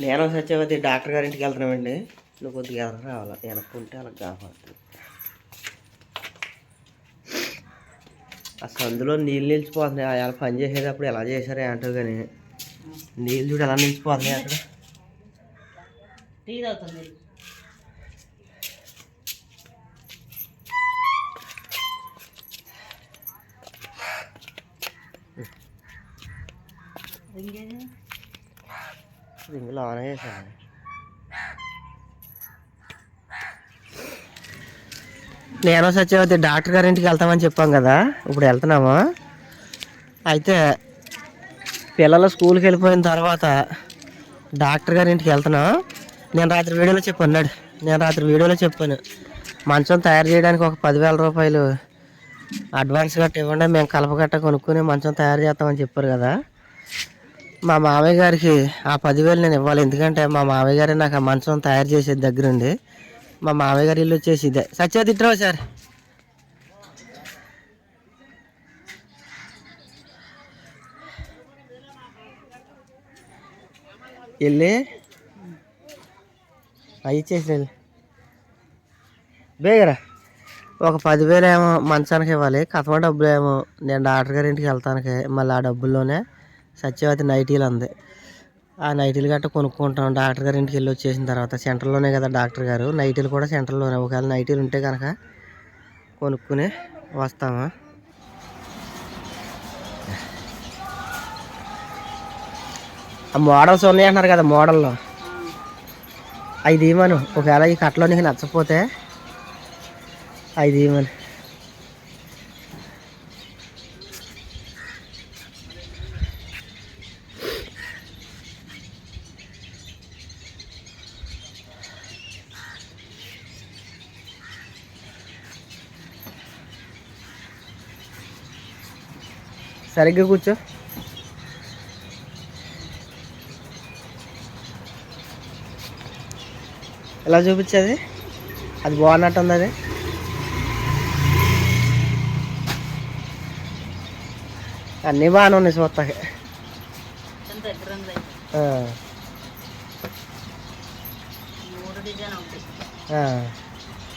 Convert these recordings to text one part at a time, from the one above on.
నేను సత్యవతి డాక్టర్ గారింటికి వెళ్తున్నామండి. నువ్వు కొద్దిగా వెనక రావాలి? వెనక్కుంటే అలా కాపాడుతుంది ఆ సందులో నీళ్ళు నిలిచిపోతున్నాయి. అలా పని చేసేటప్పుడు ఎలా చేశారో అంటారు కానీ? నీళ్ళు చూడు ఎలా నిలిచిపోతున్నాయి అక్కడ. టీ తాగుతుంది రింగులు ఆన్ చేశాను. నేను సత్యవతి డాక్టర్ గారింటికి వెళ్తామని చెప్పాం కదా ఇప్పుడు వెళ్తున్నాము? అయితే పిల్లలు స్కూల్కి వెళ్ళిపోయిన తర్వాత డాక్టర్ గారింటికి వెళ్తున్నాం. నేను రాత్రి వీడియోలో చెప్పాను నాడు. నేను రాత్రి వీడియోలో చెప్పాను. మంచం తయారు చేయడానికి ఒక పదివేల రూపాయలు అడ్వాన్స్ గట్ట ఇవ్వండి మేము కలపగట్ట కొనుక్కుని మంచం తయారు చేస్తామని చెప్పారు కదా. మా మామయ్య గారికి ఆ పదివేలు నేను ఇవ్వాలి. ఎందుకంటే మా మామయ్య గారి నాకు ఆ మంచం తయారు చేసేది దగ్గరుండి. మా మామయ్య గారి ఇల్లు వచ్చేసి ఇదే. సత్య తిట్టరావు సార్. వెళ్ళి అవి ఇచ్చేసి బేగరా. ఒక పదివేలు ఏమో మంచానికి ఇవ్వాలి. కథమ డబ్బులు ఏమో నేను డాక్టర్ గారి ఇంటికి వెళ్తానికి. మళ్ళీ ఆ డబ్బుల్లోనే సత్యవతి నైటీలు ఉంది ఆ నైటీలు గట్ట కొనుక్కుంటాం. డాక్టర్ గారి ఇంటికి వెళ్ళి వచ్చేసిన తర్వాత సెంటర్లోనే కదా డాక్టర్ గారు. నైటీలు కూడా సెంటర్లోనే ఒకవేళ నైటీలు ఉంటే కనుక కొనుక్కుని వస్తాము? ఆ మోడల్స్ ఉన్నాయి అంటున్నారు కదా మోడల్లో. ఐదు ఇవ్వను. ఒకవేళ ఈ కట్టలో నీకు నచ్చకపోతే ఐదు ఇవ్వను. సరిగ్గా కూర్చో. ఎలా చూపించేది? అది బాగున్నట్టు ఉంది అది. అన్నీ బాగానే ఉన్నాయి చూస్తాకి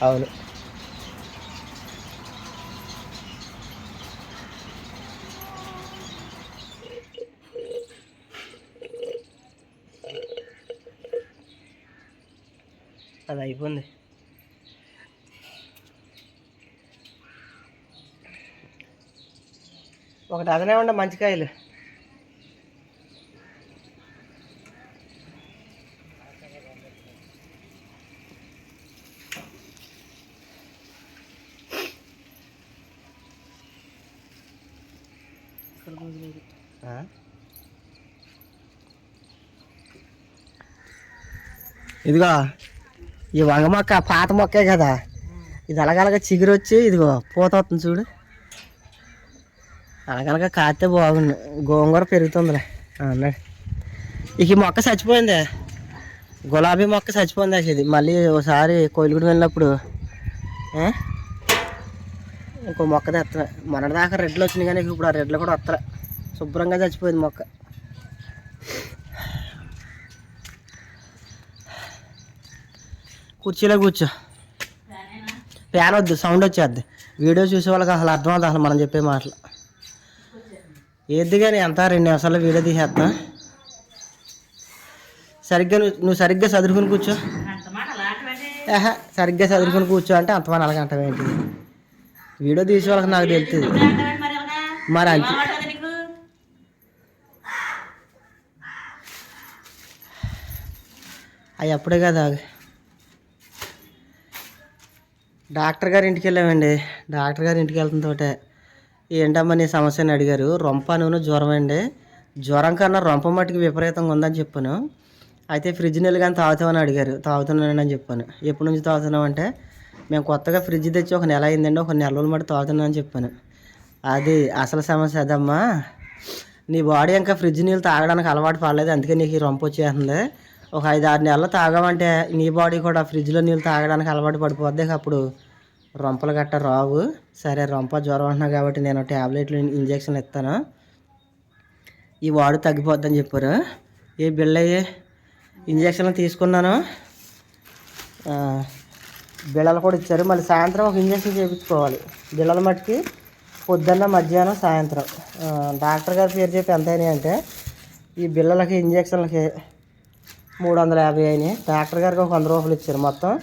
అవును. అది అయిపోయింది. ఒకటి అదనే ఉండ మంచి కాయలు. ఆ? ఇదిగో ఈ వంగ మొక్క పాత మొక్కే కదా. ఇది అలాగలగా చిగురు వచ్చి ఇదిగో పూత వస్తుంది చూడు. అలాగలగా కాస్తే బాగుంది. గోంగూర పెరుగుతుందిలే. అన్నాడు ఇక ఈ మొక్క చచ్చిపోయింది. గులాబీ మొక్క చచ్చిపోయింది అసలు ఇది. మళ్ళీ ఒకసారి కోయిలగూడ వెళ్ళినప్పుడు ఇంకో మొక్క తెస్తా మొన్నటిదాకా రెడ్లు వచ్చినాయి కానీ ఇప్పుడు ఆ రెడ్లు కూడా వస్తా శుభ్రంగా చచ్చిపోయింది మొక్క. కుర్చీలో కూర్చో. ఫ్యాన్ వద్దు సౌండ్ వచ్చేద్ది. వీడియో చూసే వాళ్ళకి అసలు అర్థం అవుతుంది అసలు మనం చెప్పే మాటలు. ఏది కానీ ఎంత రెండు నిమిషాలు వీడియో తీసేస్తా సరిగ్గా నువ్వు నువ్వు సరిగ్గా చదువుకుని కూర్చో. సరిగ్గా చదువుకుని కూర్చో అంటే అంతమంది అలాగంటావు ఏంటి? వీడియో తీసే వాళ్ళకి నాకు తెలుస్తుంది. మరి అంతే. అవి అప్పుడే కదా డాక్టర్ గారి ఇంటికి వెళ్ళామండి. డాక్టర్ గారి ఇంటికి వెళ్తుంతోటే ఏంటమ్మా నీ సమస్యని అడిగారు. రొంప నూనె జ్వరం అండి జ్వరం కన్నా రొంప మట్టుకు విపరీతంగా ఉందని చెప్పాను. అయితే ఫ్రిడ్జ్ నీళ్ళు కానీ తాగుతామని అడిగారు. తాగుతున్నాను అని చెప్పాను. ఎప్పటి నుంచి తాగుతున్నాం అంటే మేము కొత్తగా ఫ్రిడ్జ్ తెచ్చి ఒక నెల అయిందండి. ఒక నెల రోజులు మట్టి తాగుతున్నాను అని చెప్పాను. అది అసలు సమస్య అదమ్మా. నీ బాడీ ఇంకా ఫ్రిడ్జ్ నీళ్ళు తాగడానికి అలవాటు పడలేదు. అందుకే నీకు ఈ రొంప వచ్చేస్తుంది. ఒక ఐదు ఆరు నెలలు తాగామంటే నీ బాడీ కూడా ఫ్రిడ్జ్లో నీళ్ళు తాగడానికి అలవాటు పడిపోద్ది. అప్పుడు రొంపలు గట్ట రావు. సరే రొంప జ్వరం అంటున్నావు కాబట్టి నేను ట్యాబ్లెట్లు ఇంజెక్షన్ ఇస్తాను. ఈ వాడు తగ్గిపోద్దని చెప్పారు. ఏ బిళ్ళ ఇంజక్షన్లు తీసుకున్నాను. బిళ్ళలు కూడా ఇచ్చారు. మళ్ళీ సాయంత్రం ఒక ఇంజక్షన్ చేయించుకోవాలి. బిళ్ళల మట్టికి పొద్దున్న మధ్యాహ్నం సాయంత్రం. డాక్టర్ గారి పేరు చెప్పి ఎంత అయినాయి అంటే ఈ బిళ్ళలకి ఇంజక్షన్లకి మూడు వందల యాభై అయినాయి. డాక్టర్ గారికి ఒక వంద రూపాయలు ఇచ్చారు మొత్తం.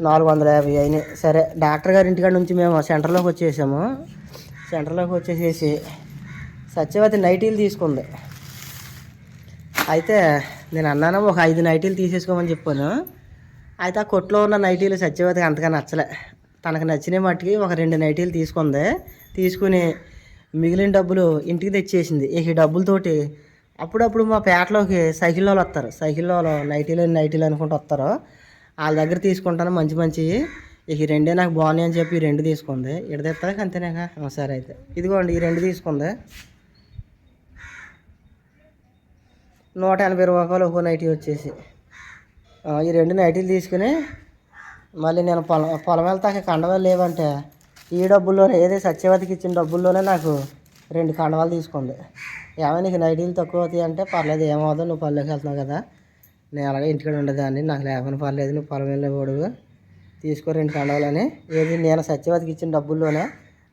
నాలుగు వందల యాభై అయినాయి. సరే డాక్టర్ గారి ఇంటికాడ నుంచి మేము సెంటర్లోకి వచ్చేసాము. సెంటర్లోకి వచ్చేసేసి సత్యవతి నైటీలు తీసుకుంది. అయితే నేను అన్నాను ఒక ఐదు నైటీలు తీసేసుకోమని చెప్పాను. అయితే ఆ కొట్లో ఉన్న నైటీలు సత్యవతికి అంతగా నచ్చలే. తనకు నచ్చిన మట్టికి ఒక రెండు నైటీలు తీసుకుంది. తీసుకుని మిగిలిన డబ్బులు ఇంటికి తెచ్చేసింది. ఇక ఈ డబ్బులతోటి అప్పుడప్పుడు మా పేటలోకి సైకిల్ వాళ్ళు వస్తారు. సైకిల్ వాళ్ళు నైటీలు నైటీలు అనుకుంటూ వస్తారు. వాళ్ళ దగ్గర తీసుకుంటాను. మంచి మంచి ఇక ఈ రెండే నాకు బాగున్నాయి అని చెప్పి ఈ రెండు తీసుకుంది. ఇడదెత్తా అంతేనాక సరే అయితే. ఇదిగోండి ఈ రెండు తీసుకుంది. నూట ఎనభై రూపాయలు ఒక నైటీ వచ్చేసి. ఈ రెండు నైటీలు తీసుకుని మళ్ళీ నేను పొలం పొలం వెళ్తాక కండవాలు లేవంటే ఈ డబ్బుల్లోనే ఏదే సత్యవతికి ఇచ్చిన డబ్బుల్లోనే నాకు రెండు కండవాలు తీసుకుంది. ఏమైనా నీకు నైటీలు తక్కువ అవుతాయి అంటే పర్లేదు ఏమవుతుందో నువ్వు పల్లెకి వెళ్తున్నావు కదా. నేను అలాగే ఇంటికాడ ఉండేదాన్ని నాకు లేకపోయినా పర్లేదు నువ్వు పొలం వెళ్ళేవాడు తీసుకో రెండు కండవాలని. ఏది నేను సత్యవతికి ఇచ్చిన డబ్బుల్లోనే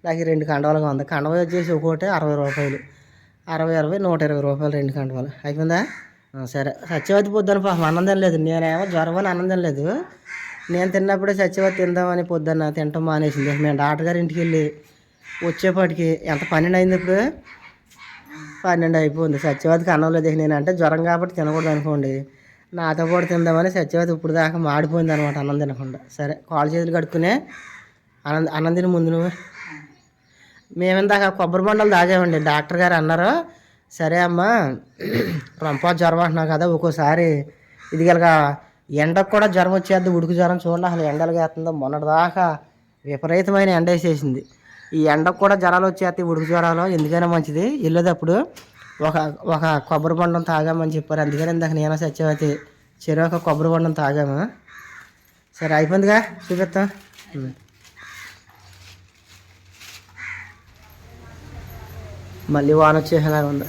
నాకు ఈ రెండు కండవాలుగా ఉంది. కండవ వచ్చేసి ఒక్కోటి అరవై రూపాయలు. అరవై అరవై నూట ఇరవై రూపాయలు రెండు కండవాలు. అయిపోయిందా? సరే. సత్యవతి పొద్దున పాపం ఆనందం లేదు నేనేమో జ్వరం అని లేదు నేను తిన్నప్పుడే సత్యవతి తిందామని పొద్దున్న తినటం మానేసింది. మేము డాక్టర్ గారి ఇంటికి వెళ్ళి వచ్చేపాటికి ఎంత పన్నెండు అయింది ఇప్పుడు? పన్నెండు అయిపోయింది. సత్యవతికి అన్నం లేదు నేను అంటే జ్వరం కాబట్టి తినకూడదు అనుకోండి. నాతో పాటు తిందామని సత్యవతి ఇప్పుడు దాకా మాడిపోయింది అనమాట అన్నం తినకుండా. సరే కాలు చేతులు కడుక్కునే అన్నం అన్నం తిని ముందు నువ్వు. మేము ఇందాక కొబ్బరి బండలు తాగామండి. డాక్టర్ గారు అన్నారు సరే అమ్మా రొంప జ్వరం అంటున్నావు కదా ఒక్కోసారి ఇది కనుక ఎండకు కూడా జ్వరం వచ్చేది ఉడుకు జ్వరం చూడండి అసలు ఎండలు వేస్తుందో మొన్నటిదాకా విపరీతమైన ఎండ వేసేసింది. ఈ ఎండకు కూడా జ్వరాలు వచ్చేస్తాయి ఉడుకు జ్వరాలు. ఎందుకైనా మంచిది. వెళ్ళేటప్పుడు ఒక ఒక కొబ్బరి బొండం తాగామని చెప్పారు. అందుకని ఇందాక నేను సత్యవతి చెరువు ఒక కొబ్బరి బొండం తాగాము. సరే అయిపోయిందిగా? చూపిస్తాం. మళ్ళీ వాన వచ్చేసేలాగా ఉంది.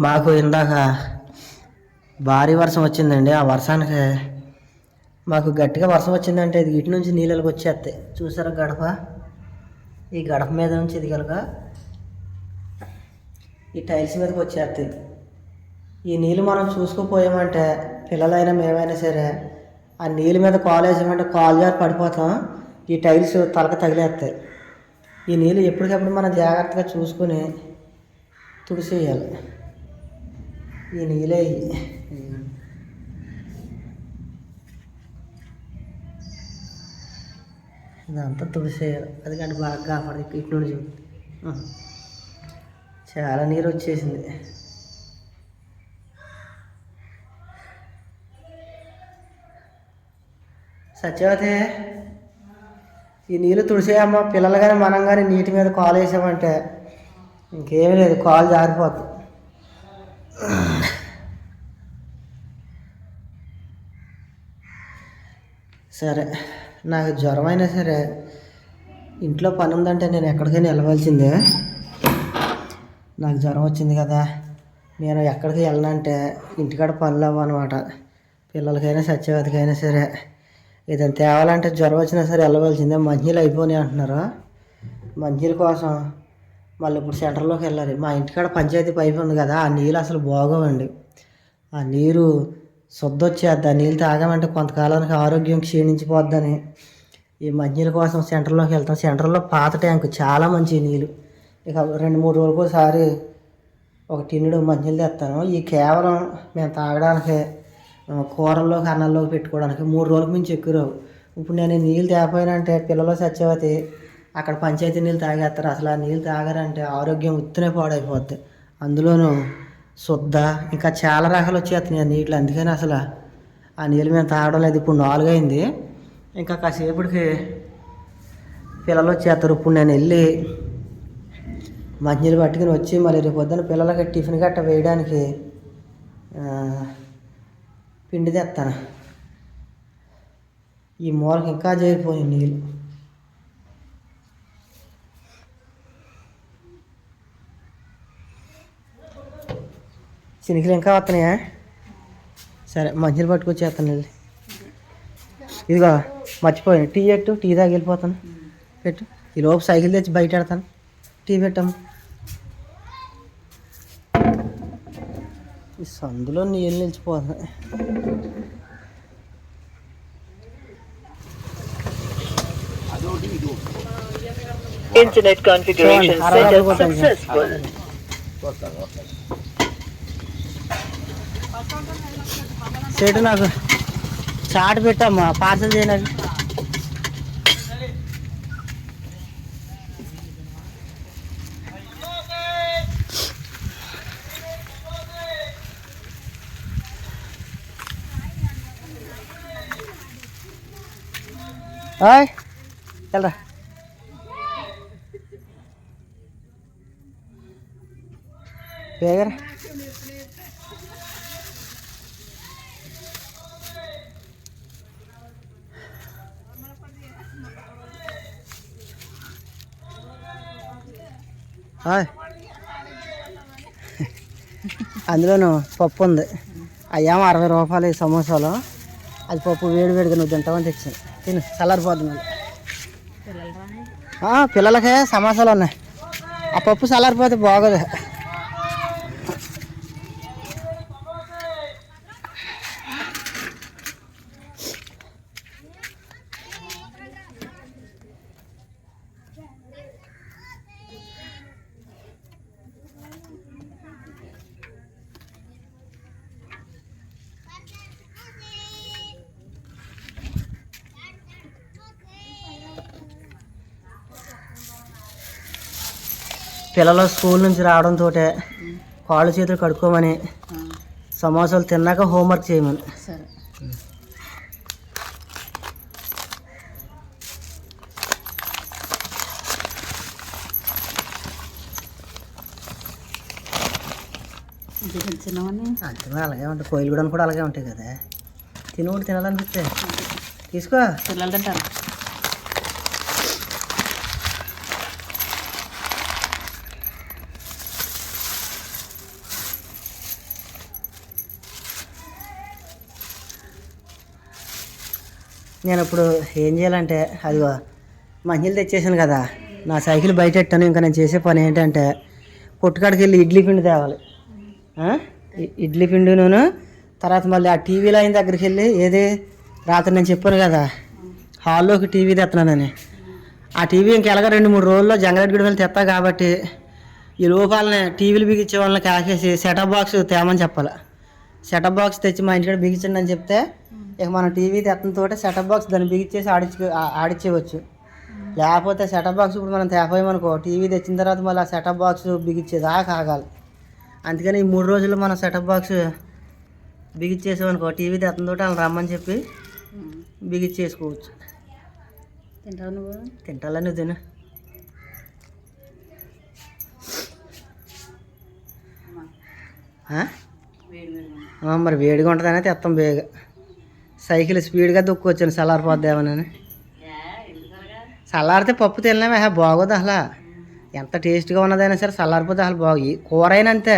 మాకు ఇందాక భారీ వర్షం వచ్చిందండి. ఆ వర్షానికి మాకు గట్టిగా వర్షం వచ్చిందంటే ఇది ఇటు నుంచి నీళ్ళకి వచ్చేస్తాయి. చూసారా గడప? ఈ గడప మీద నుంచి ఇది కనుక ఈ టైల్స్ మీదకి వచ్చేస్తాయి. ఈ నీళ్ళు మనం చూసుకోపోయామంటే పిల్లలైనా మేమైనా సరే ఆ నీళ్ళ మీద కాలు వేసామంటే కాలు జారి పడిపోతాం. ఈ టైల్స్ తలక తగిలేస్తాయి. ఈ నీళ్ళు ఎప్పటికప్పుడు మనం జాగ్రత్తగా చూసుకుని తుడిసేయాలి. ఈ నీళ్ళే ఇదంతా తుడిసేయాలి. అది కానీ బాగా కాపాడు. ఇటు నుండి చాలా నీరు వచ్చేసింది. సత్యవతి ఈ నీళ్ళు తుడిసేయమ్మ. పిల్లలు కానీ మనం కానీ నీటి మీద కాలు వేసామంటే ఇంకేమీ లేదు. కాలు జారిపోతుంది సరే నాకు జ్వరం అయినా సరే ఇంట్లో పని ఉందంటే నేను ఎక్కడికైనా వెళ్ళవలసిందే. నాకు జ్వరం వచ్చింది కదా నేను ఎక్కడికి వెళ్ళనంటే ఇంటికాడ పనులు అవ్వనమాట. పిల్లలకైనా సత్యవతికైనా సరే ఏదైనా తేవాలంటే జ్వరం వచ్చినా సరే వెళ్ళవలసిందే. మంచినీళ్ళు అయిపోయినాయి అంటున్నారు. మంచినీళ్ళ కోసం మళ్ళీ ఇప్పుడు సెంటర్లోకి వెళ్ళాలి. మా ఇంటికాడ పంచాయతీ పైపు ఉంది కదా ఆ నీళ్ళు అసలు బాగోవండి. ఆ నీరు శుద్ధొచ్చేద్దా నీళ్ళు తాగామంటే కొంతకాలానికి ఆరోగ్యం క్షీణించిపోద్దని. ఈ మంచినీళ్ళ కోసం సెంటర్లోకి వెళ్తాం. సెంటర్లో పాత ట్యాంకు చాలా మంచి నీళ్ళు. ఇక రెండు మూడు రోజులకు ఒకసారి ఒక టిన్నుడు మంచినీళ్ళు తెస్తాను. ఈ కేవలం మేము తాగడానికి కూరల్లోకి అన్నంలోకి పెట్టుకోవడానికి మూడు రోజులకు మించి ఎక్కువ రావు. ఇప్పుడు నేను నీళ్ళు తేపోయినంటే పిల్లలు సత్యవతి అక్కడ పంచాయతీ నీళ్ళు తాగేస్తారు. అసలు ఆ నీళ్ళు తాగారంటే ఆరోగ్యం ఉత్తనే పాడైపోద్ది. అందులోనూ శుద్ధ. ఇంకా చాలా రకాలు వచ్చేస్తున్నాయి నీటిలో. నీళ్ళు అందుకని అసలు ఆ నీళ్ళు మేము తాగడం లేదు. ఇప్పుడు నాలుగైంది. ఇంకా కాసేపటికి పిల్లలు వచ్చేస్తారు. ఇప్పుడు నేను వెళ్ళి మంచినీళ్ళు పట్టుకుని వచ్చి మళ్ళీ రేపు పొద్దున్న పిల్లలకి టిఫిన్ గట్ట వేయడానికి పిండి తెస్తాను ఈ మూలకి ఇంకా చేరిపోయి నీళ్ళు. చినికలు ఇంకా వస్తున్నాయా సరే మంచినీళ్ళు పట్టుకొచ్చేస్తాను వెళ్ళి ఇదిగో మర్చిపోయాను. టీ పెట్టు టీ దాకా వెళ్ళిపోతాను పెట్టు. ఈ లోపు సైకిల్ తెచ్చి బయట పెడతాను టీ పెట్టాము ఈ సందులో నీళ్ళు నిలిచిపోతున్నాయి. Internet configuration set successful. Set నాకు చాట్ పెట్టమ్మా పార్సల్ చేయడానికి హాయ్ వెళ్ళరా పేగరా. అందులోను పప్పు ఉంది. అయ్యామో అరవై రూపాయలు ఈ సమోసాలు. అది పప్పు వేడి వేడిగా నువ్వు తింటామని తెచ్చాను. తిను చల్లారిపోతుంది పిల్లలకే సమోసాలు ఉన్నాయి. ఆ పప్పు చల్లారిపోతే బాగోదు. పిల్లలు స్కూల్ నుంచి రావడంతో కాళ్ళు చేతులు కడుక్కోమని సమోసాలు తిన్నాక హోంవర్క్ చేయమని. సరే. చిన్నవన్నీ అలాగే ఉంటాయి కోయిలు కూడా కూడా అలాగే ఉంటాయి కదా. తిని ఒకటి తినాలనిపిస్తే. తీసుకో. పిల్లలు తింటారు? నేను ఇప్పుడు ఏం చేయాలంటే అదిగో మంచిలు తెచ్చేసాను కదా నా సైకిల్ బయట పెట్టాను ఇంకా నేను చేసే పని ఏంటంటే కొట్టుకాడికి వెళ్ళి ఇడ్లీ పిండి తేవాలి. ఇడ్లీ పిండిను తర్వాత మళ్ళీ ఆ టీవీ లైన్ దగ్గరికి వెళ్ళి ఏది రాత్రి నేను చెప్పాను కదా హాల్లోకి టీవీ తెస్తున్నానని ఆ టీవీ ఇంకెలాగ రెండు మూడు రోజుల్లో జంగరెడ్డి వెళ్ళి తెస్తా కాబట్టి ఈ లోపాలని టీవీలు బిగించే వాళ్ళని కాకేసి సెటప్ బాక్స్ తేమని చెప్పాలి. సెటప్ బాక్స్ తెచ్చి మా ఇంటికాడ బిగించండి అని చెప్తే ఇక మనం టీవీ తెత్తంతో సెటప్ బాక్స్ దాన్ని బిగించేసి ఆడించు ఆ- ఆడిచ్చేయవచ్చు. లేకపోతే సెటప్ బాక్స్ ఇప్పుడు మనం తేపోయామనుకో టీవీ తెచ్చిన తర్వాత మళ్ళీ ఆ సెటప్ బాక్స్ బిగించేదాకా ఆగాలి. అందుకని ఈ మూడు రోజుల్లో మనం సెటప్ బాక్స్ బిగించేసామనుకో టీవీ తెత్తంతో వాళ్ళు రమ్మని చెప్పి బిగించేసుకోవచ్చు తింటావు నువ్వు? తింటాలని తిను. వేడి ఆ, మరి వేడిగా ఉంటుందనే తెస్తాం బేగ. సైకిల్ స్పీడ్గా దొక్కొచ్చాను చల్లారిపోద్దామని చల్లారితే పప్పు తినలేమే బాగోదు అసలు. ఎంత టేస్ట్గా ఉన్నదైనా సరే చల్లారిపోతే అసలు బాగు. కూర అయినా అంతే.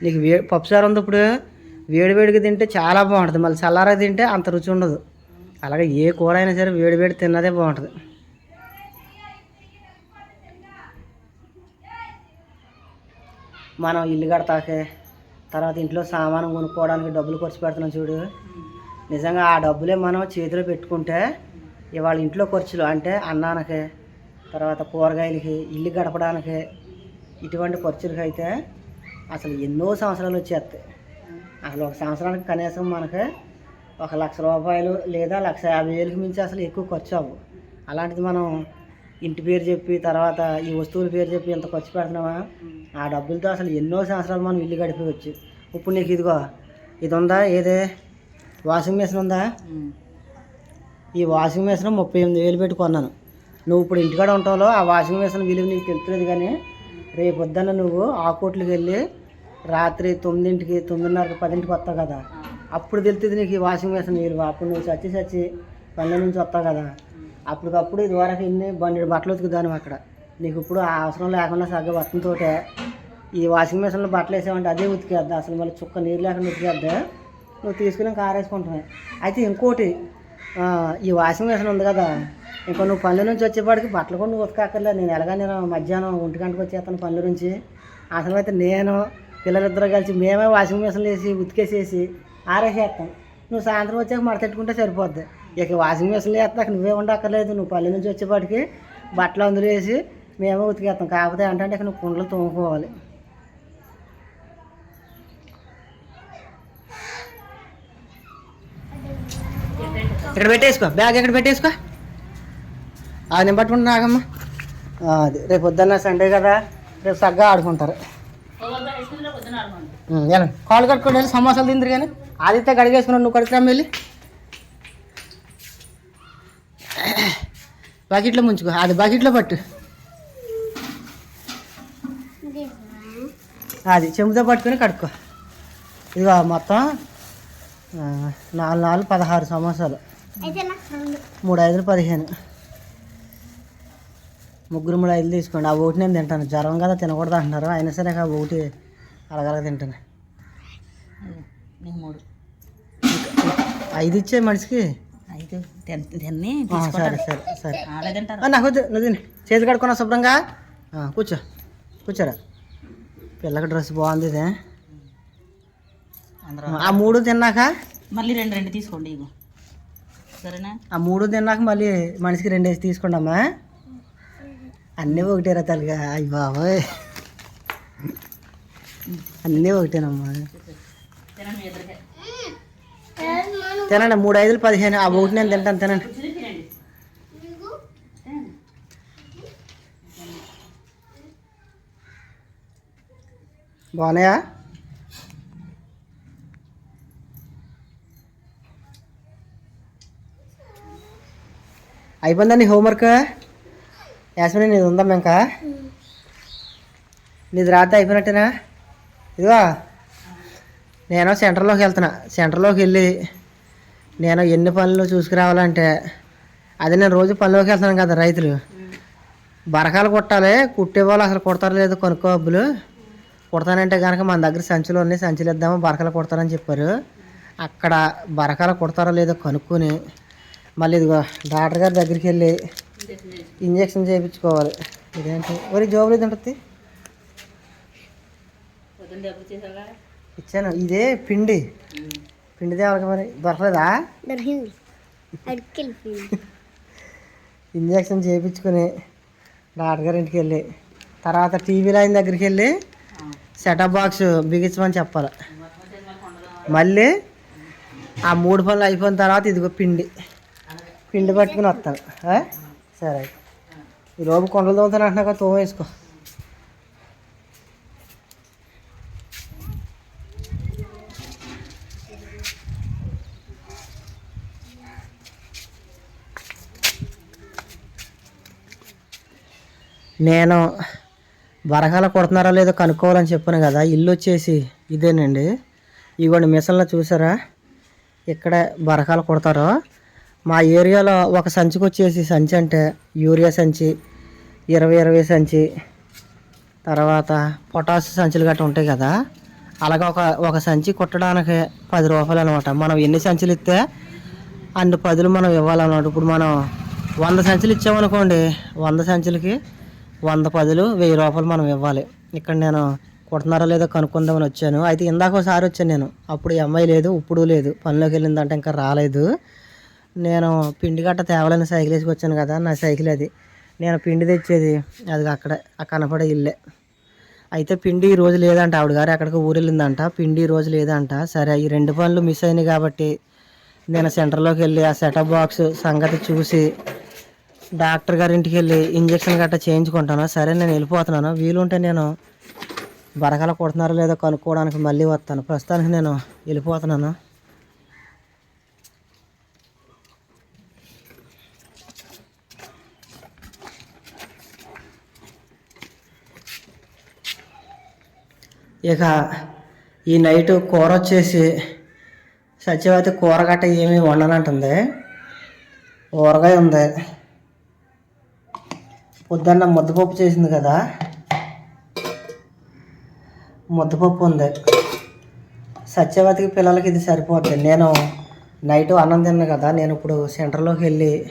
నీకు వే పప్పు సారు ఉంది ఇప్పుడు. వేడివేడిగా తింటే చాలా బాగుంటుంది. మళ్ళీ చల్లారా తింటే అంత రుచి ఉండదు. అలాగే ఏ కూర అయినా సరే వేడివేడి తిన్నదే బాగుంటుంది. మనం ఇల్లు కడతాకే తర్వాత ఇంట్లో సామాను కొనుక్కోవడానికి డబ్బులు ఖర్చు పెడుతున్నాం చూడు. నిజంగా ఆ డబ్బులే మనం చేతిలో పెట్టుకుంటే ఇవాళ ఇంట్లో ఖర్చులు అంటే అన్నానికి తర్వాత కూరగాయలకి ఇల్లు గడపడానికి ఇటువంటి ఖర్చులకి అయితే అసలు ఎన్నో సంవత్సరాలు వచ్చేస్తాయి. అసలు ఒక సంవత్సరానికి కనీసం మనకి ఒక లక్ష రూపాయలు లేదా లక్ష యాభై వేలకు మించి అసలు ఎక్కువ ఖర్చు అవ్వు అలాంటిది మనం ఇంటి పేరు చెప్పి తర్వాత ఈ వస్తువుల పేరు చెప్పి ఎంత ఖర్చు పెడుతున్నామా? ఆ డబ్బులతో అసలు ఎన్నో సంవత్సరాలు మనం ఇల్లు గడిపవచ్చు ఇప్పుడు నీకు ఇదిగో ఇది ఉందా ఏదే? వాషింగ్ మిషన్ ఉందా? ఈ వాషింగ్ మిషన్ ముప్పై ఎనిమిది వేలు పెట్టి కొన్నాను. నువ్వు ఇప్పుడు ఇంటికాడ ఉంటావు ఆ వాషింగ్ మిషన్ విలువ నీకు తెలుస్తుంది కానీ రేపు పొద్దున్న నువ్వు ఆకోట్లకి వెళ్ళి రాత్రి తొమ్మిదింటికి తొమ్మిదిన్నరకి పదింటికి వస్తావు కదా. అప్పుడు తెలుస్తుంది నీకు ఈ వాషింగ్ మిషన్ విలువ. అప్పుడు నువ్వు చచ్చి చచ్చి పల్లె నుంచి వస్తావు కదా. అప్పటికప్పుడు ఇది వరకు ఎన్ని బండి బట్టలు ఉతుకుదాను అక్కడ. నీకు ఇప్పుడు ఆ అవసరం లేకుండా సగ్గ వస్తుంతో ఈ వాషింగ్ మిషన్లో బట్టలు వేసామంటే అదే ఉతికేద్దా? అసలు మళ్ళీ చుక్క నీరు లేకుండా ఉతికేద్దా? నువ్వు తీసుకుని కారేసుకుంటున్నాయి అయితే ఇంకోటి ఈ వాషింగ్ మిషన్ ఉంది కదా ఇంకా నువ్వు పనుల నుంచి వచ్చేపాటికి బట్టలు కూడా నువ్వు ఉతకక్కర్లేదు నేను ఎలాగ నేను మధ్యాహ్నం ఒంటి గంటకు వచ్చేస్తాను పనుల నుంచి. అసలు అయితే నేను పిల్లలిద్దరూ కలిసి మేమే వాషింగ్ మిషన్లు వేసి ఉతికేసేసి ఆరేసేస్తాం. నువ్వు సాయంత్రం వచ్చాక మడతెట్టుకుంటే సరిపోద్ది. ఇక వాషింగ్ మిషన్లు వేస్తాక నువ్వే ఉండక్కర్లేదు. నువ్వు పల్లె నుంచి వచ్చేపాటికి బట్టలు అందులో వేసి మేమే ఉతికేస్తాం. కాకపోతే ఏంటంటే ఇక నువ్వు కుండలు తోముకోవాలి. ఇక్కడ పెట్టేసుకో బ్యాగ్ ఎక్కడ పెట్టేసుకో? ఆ నేను పట్టుకుంటున్నా ఆగమ్మా. అది రేపు పొద్దున్న సండే కదా రేపు సగ్గా ఆడుకుంటారు. ఉం, కాళ్ళు కట్టుకుని వెళ్ళి సమోసాలు తిందరు కానీ ఆదిత్య కడిగేసుకున్నాడు నువ్వు కడుకురా వెళ్ళి. బకెట్లో ముంచుకో అది బకెట్లో పట్టు. అది చెంబుతో పట్టుకొని కడుక్కో. ఇదిగో మొత్తం నాలుగు నాలుగు పదహారు సమోసాలు. మూడు ఐదులు పదిహేను. ముగ్గురు మూడు ఐదులు తీసుకోండి. ఆ ఒకటి నేను తింటాను. జ్వరం కదా తినకూడదు అంటున్నారు. అయినా సరే ఆ ఒకటి అలగలగ తింటాను. మూడు. ఐదు ఇచ్చే మనిషికి? ఐదు. తిన్ని సరే సరే సరే. నాకు నువ్వు చేతి కడుక్కున్నా శుభ్రంగా? కూర్చో. కూర్చోరా. పిల్లకి డ్రెస్ బాగుంది ఇదే. ఆ మూడు తిన్నాక? మళ్ళీ రెండు రెండు తీసుకోండి ఇగో. సరేనా? ఆ మూడు తిన్నాక మళ్ళీ మనిషికి రెండేసి తీసుకోండి అమ్మా అన్నీ ఒకటేరా తల్లిగా. అయ్యి బాబోయ్. అన్నీ ఒకటేనమ్మా. తినండి మూడు ఐదులు పదిహేను. ఆ ఒకటి నేను తింటాను తినండి. బాగున్నాయా? అయిపోయిందండి హోంవర్క్. యాస్మిని నీది ఉందా ఇంకా? నీది రాత్రి అయిపోయినట్టేనా? ఇదిగో నేను సెంటర్లోకి వెళ్తున్నా. సెంటర్లోకి వెళ్ళి నేను ఎన్ని పనులు చూసుకురావాలంటే అది నేను రోజు పనిలోకి వెళ్తున్నాను కదా రైతులు. బరకాలు కుట్టాలి కుట్టే వాళ్ళు అసలు కుడతారు లేదు కొనుక్కో అబ్బులు. కుడతానంటే కనుక మన దగ్గర సంచులు ఉన్నాయి సంచులు ఇద్దాము బరకలు కుడతారని చెప్పారు. అక్కడ బరకాలు కుడతారో లేదో కనుక్కొని మళ్ళీ ఇదిగో డాక్టర్ గారి దగ్గరికి వెళ్ళి ఇంజక్షన్ చేయించుకోవాలి. ఇదేంటి? ఒరి జోబులు ఇది ఉంటుంది ఇచ్చాను. ఇదే పిండి. పిండి తేవాలి మరి దొరకలేదా? ఇంజక్షన్ చేయించుకుని డాక్టర్ గారి ఇంటికి వెళ్ళి తర్వాత టీవీ లైన్ దగ్గరికి వెళ్ళి సెటప్ బాక్స్ బిగించమని చెప్పాలి. మళ్ళీ ఆ మూడు పనులు అయిపోయిన తర్వాత ఇదిగో పిండి. పిండి పట్టుకుని వస్తాను సరే అయితే. ఈ లోపు కొండలు తోముతాను అంటున్నా తోమ వేసుకో. నేను బరకాల కొడుతున్నారా లేదో కనుక్కోవాలని చెప్పాను కదా ఇల్లు వచ్చేసి ఇదేనండి. ఇవ్వండి మిషన్లో చూసారా? ఇక్కడ బరకాలు కొడతారు. మా ఏరియాలో ఒక సంచికి వచ్చేసి సంచి అంటే యూరియా సంచి ఇరవై ఇరవై సంచి తర్వాత పొటాస్ సంచులు గట్రా ఉంటాయి కదా అలాగే ఒక ఒక సంచి కుట్టడానికి పది రూపాయలు అనమాట మనం ఎన్ని సంచులు ఇస్తే అన్ని పదులు మనం ఇవ్వాలన్నమాట. ఇప్పుడు మనం వంద సంచులు ఇచ్చామనుకోండి వంద సంచులకి వంద పదులు వెయ్యి రూపాయలు మనం ఇవ్వాలి. ఇక్కడ నేను కుడుతున్నారో లేదో కనుక్కుందామని వచ్చాను. అయితే ఇందాక ఒకసారి వచ్చాను నేను. అప్పుడు ఈ అమ్మాయి లేదు ఇప్పుడు లేదు. పనిలోకి వెళ్ళిందంటే ఇంకా రాలేదు. నేను పిండి గట్ట తేవాలని సైకిల్ వేసుకొచ్చాను కదా నా సైకిల్ అది. నేను పిండి తెచ్చేది అది అక్కడ ఆ కనపడే ఇల్లే. అయితే పిండి ఈ రోజు లేదంట ఆవిడ గారు ఎక్కడికి ఊరు వెళ్ళిందంట పిండి ఈ రోజు లేదంట. సరే ఈ రెండు పనులు మిస్ అయినాయి కాబట్టి నేను సెంటర్లోకి వెళ్ళి ఆ సెటప్ బాక్స్ సంగతి చూసి డాక్టర్ గారి ఇంటికి వెళ్ళి ఇంజక్షన్ గట్రా చేయించుకుంటాను. సరే నేను వెళ్ళిపోతున్నాను. వీలుంటే నేను బరకాల కొడుతున్నారో లేదో కనుక్కోవడానికి మళ్ళీ వస్తాను. ప్రస్తుతానికి నేను వెళ్ళిపోతున్నాను. ఇక ఈ నైట్ కూర వచ్చేసి సత్యవతి కూర గట్ట ఏమీ వండనంటుంది. ఊరగాయ ఉంది. పొద్దున్న ముద్దపప్పు చేసింది కదా. ముద్దపప్పు ఉంది. సత్యవతికి పిల్లలకి ఇది సరిపోద్ది. నేను నైట్ అన్నం తిన్నాను కదా. నేను ఇప్పుడు సెంటర్లోకి వెళ్ళి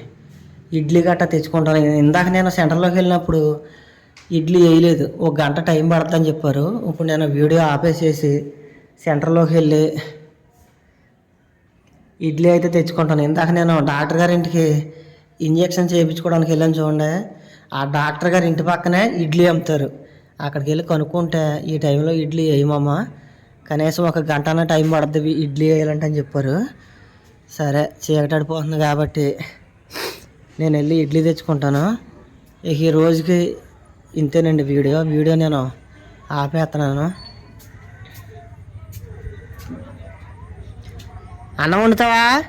ఇడ్లీ గట్ట తెచ్చుకుంటాను. ఇందాక నేను సెంటర్లోకి వెళ్ళినప్పుడు ఇడ్లీ వేయలేదు. ఒక గంట టైం పడుతుందని చెప్పారు. ఇప్పుడు నేను వీడియో ఆపేసేసి సెంటర్లోకి వెళ్ళి ఇడ్లీ అయితే తెచ్చుకుంటాను. ఇందాక నేను డాక్టర్ గారి ఇంటికి ఇంజెక్షన్ చేయించుకోవడానికి వెళ్ళాను చూడండి. ఆ డాక్టర్ గారి ఇంటి పక్కనే ఇడ్లీ అమ్ముతారు. అక్కడికి వెళ్ళి కనుక్కుంటే ఈ టైంలో ఇడ్లీ వేయమమ్మా. కనీసం ఒక గంటన టైం పడుతుంది ఇడ్లీ వేయాలంటే అని చెప్పారు. సరే చీకటడిపోతుంది కాబట్టి నేను వెళ్ళి ఇడ్లీ తెచ్చుకుంటాను. ఇక ఈ రోజుకి ఇంతేనండి వీడియో. వీడియో నేను ఆపేస్తున్నాను అన్నం వండుతావా?